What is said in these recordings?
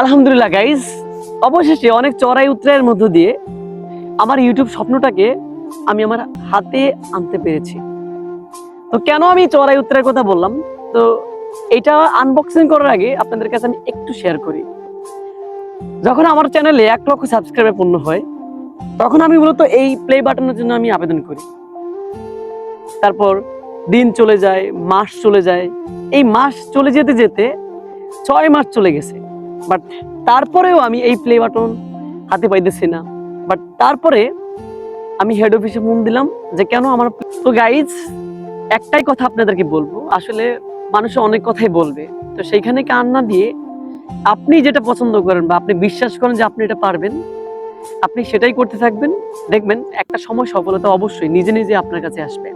আলহামদুলিল্লাহ গাইজ অবশেষে অনেক চড়াই উত্তরের মধ্য দিয়ে আমার ইউটিউব স্বপ্নটাকে আমি আমার হাতে আনতে পেরেছি। তো কেন আমি চড়াই উত্তরের কথা বললাম? তো এটা আনবক্সিং করার আগে আপনাদের কাছে আমি একটু শেয়ার করি। যখন আমার চ্যানেলে এক লক্ষ সাবস্ক্রাইবার পূর্ণ হয়, তখন আমি মূলত এই প্লে বাটনের জন্য আমি আবেদন করি। তারপর দিন চলে যায়, মাস চলে যায়। এই মাস চলে যেতে যেতে ছয় মাস চলে গেছে। বাট তারপরেও আমি এই প্লে বাটন হাতে পাইতেছি না। বাট তারপরে আমি হেড অফিসে ফোন দিলাম যে, কেন আমার তো গাইজ একটাই কথা আপনাদেরকে বলব, আসলে মানুষ অনেক কথাই বলবে। তো সেইখানে কান না দিয়ে আপনি যেটা পছন্দ করেন বা আপনি বিশ্বাস করেন যে আপনি এটা পারবেন, আপনি সেটাই করতে থাকবেন। দেখবেন একটা সময় সফলতা অবশ্যই নিজে নিজে আপনার কাছে আসবে।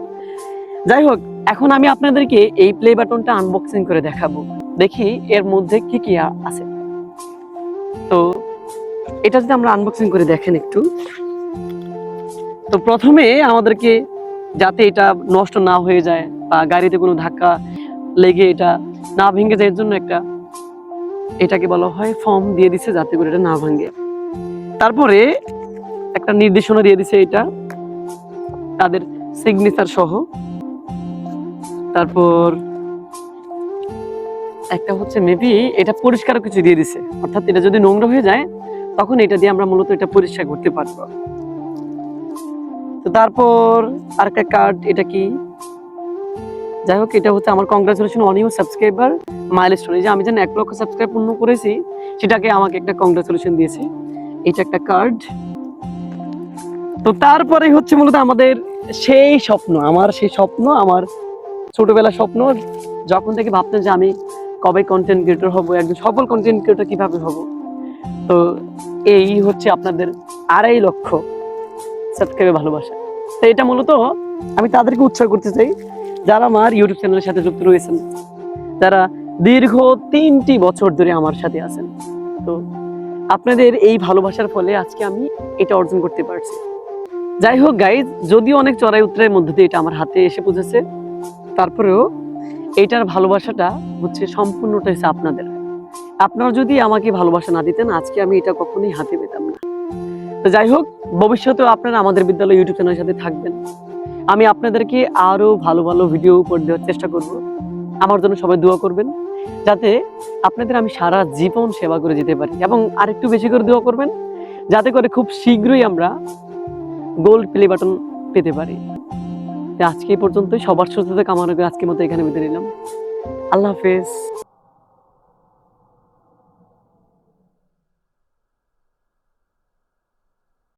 যাই হোক, এখন আমি আপনাদেরকে এই প্লে বাটনটা আনবক্সিং করে দেখাবো। দেখি এর মধ্যে কি কি আছে। তো এটা যদি আমরা আনবক্সিং করে দেখেন একটু। তো প্রথমে আমাদেরকে যাতে এটা নষ্ট না হয়ে যায় বা গাড়িতে কোনো ধাক্কা লেগে এটা না ভেঙে যায়, এর জন্য একটা এটাকে বলা হয় ফর্ম দিয়ে দিছে যাতে করে এটা না ভাঙে। তারপরে একটা নির্দেশনা দিয়ে দিছে এটা, তাদের সিগনেচার সহ। তারপর একটা হচ্ছে মেবি এটা পরিষ্কার কিছু দিয়ে দিছে। অর্থাৎ এটা যদি নোংরা হয়ে যায়, তখন এটা দিয়ে আমরা মূলত এটা পরিষ্কার করতে পারব। তো তারপর আরেকটা কার্ড এটা কি? যাই হোক, এটা হচ্ছে আমার congratulation on you subscriber milestone এই যে আমি যেন এক লক্ষ সাবস্ক্রাইব পূর্ণ করেছি, সেটাকে আমাকে একটা কংগ্রাচুলেশন দিয়েছে। এটা একটা কার্ড তো তারপরে হচ্ছে মূলত আমাদের সেই স্বপ্ন, আমার সেই স্বপ্ন, আমার ছোটবেলার স্বপ্ন, যখন থেকে ভাবতেন যে আমি কবে কন্টেন্ট ক্রিয়েটর হব, একজন সফল কন্টেন্ট ক্রিয়েটর কীভাবে হব? তো এই হচ্ছে আপনাদের আড়াই লক্ষ সাবস্ক্রাইবে ভালোবাসা। তো এটা মূলত আমি তাদেরকে উৎসাহ করতে চাই, যারা আমার ইউটিউব চ্যানেলের সাথে যুক্ত রয়েছেন, যারা দীর্ঘ তিনটি বছর ধরে আমার সাথে আছেন। তো আপনাদের এই ভালোবাসার ফলে আজকে আমি এটা অর্জন করতে পারছি। যাই হোক গাইজ যদিও অনেক চড়াই উত্তরের মধ্যে দিয়ে এটা আমার হাতে এসে পৌঁছেছে, তারপরেও এটার ভালোবাসাটা হচ্ছে সম্পূর্ণটা হচ্ছে আপনাদের। আপনারা যদি আমাকে ভালোবাসা না দিতেন, আজকে আমি এটা কখনোই হাতে পেতাম না। তো যাই হোক, ভবিষ্যতেও আপনারা আমাদের বিদ্যালয় ইউটিউব চ্যানেলের সাথে থাকবেন। আমি আপনাদেরকে আরও ভালো ভালো ভিডিও উপর দেওয়ার চেষ্টা করব। আমার জন্য সবাই দোয়া করবেন, যাতে আপনাদের আমি সারা জীবন সেবা করে যেতে পারি। এবং আরেকটু বেশি করে দোয়া করবেন, যাতে করে খুব শীঘ্রই আমরা গোল্ড প্লে বাটন পেতে পারি। আজকে পর্যন্ত পর্যন্তই। সবার সুস্থতা কামনা করে আজকের মতো এখানে বিদায় নিলাম। আল্লাহ হাফেজ।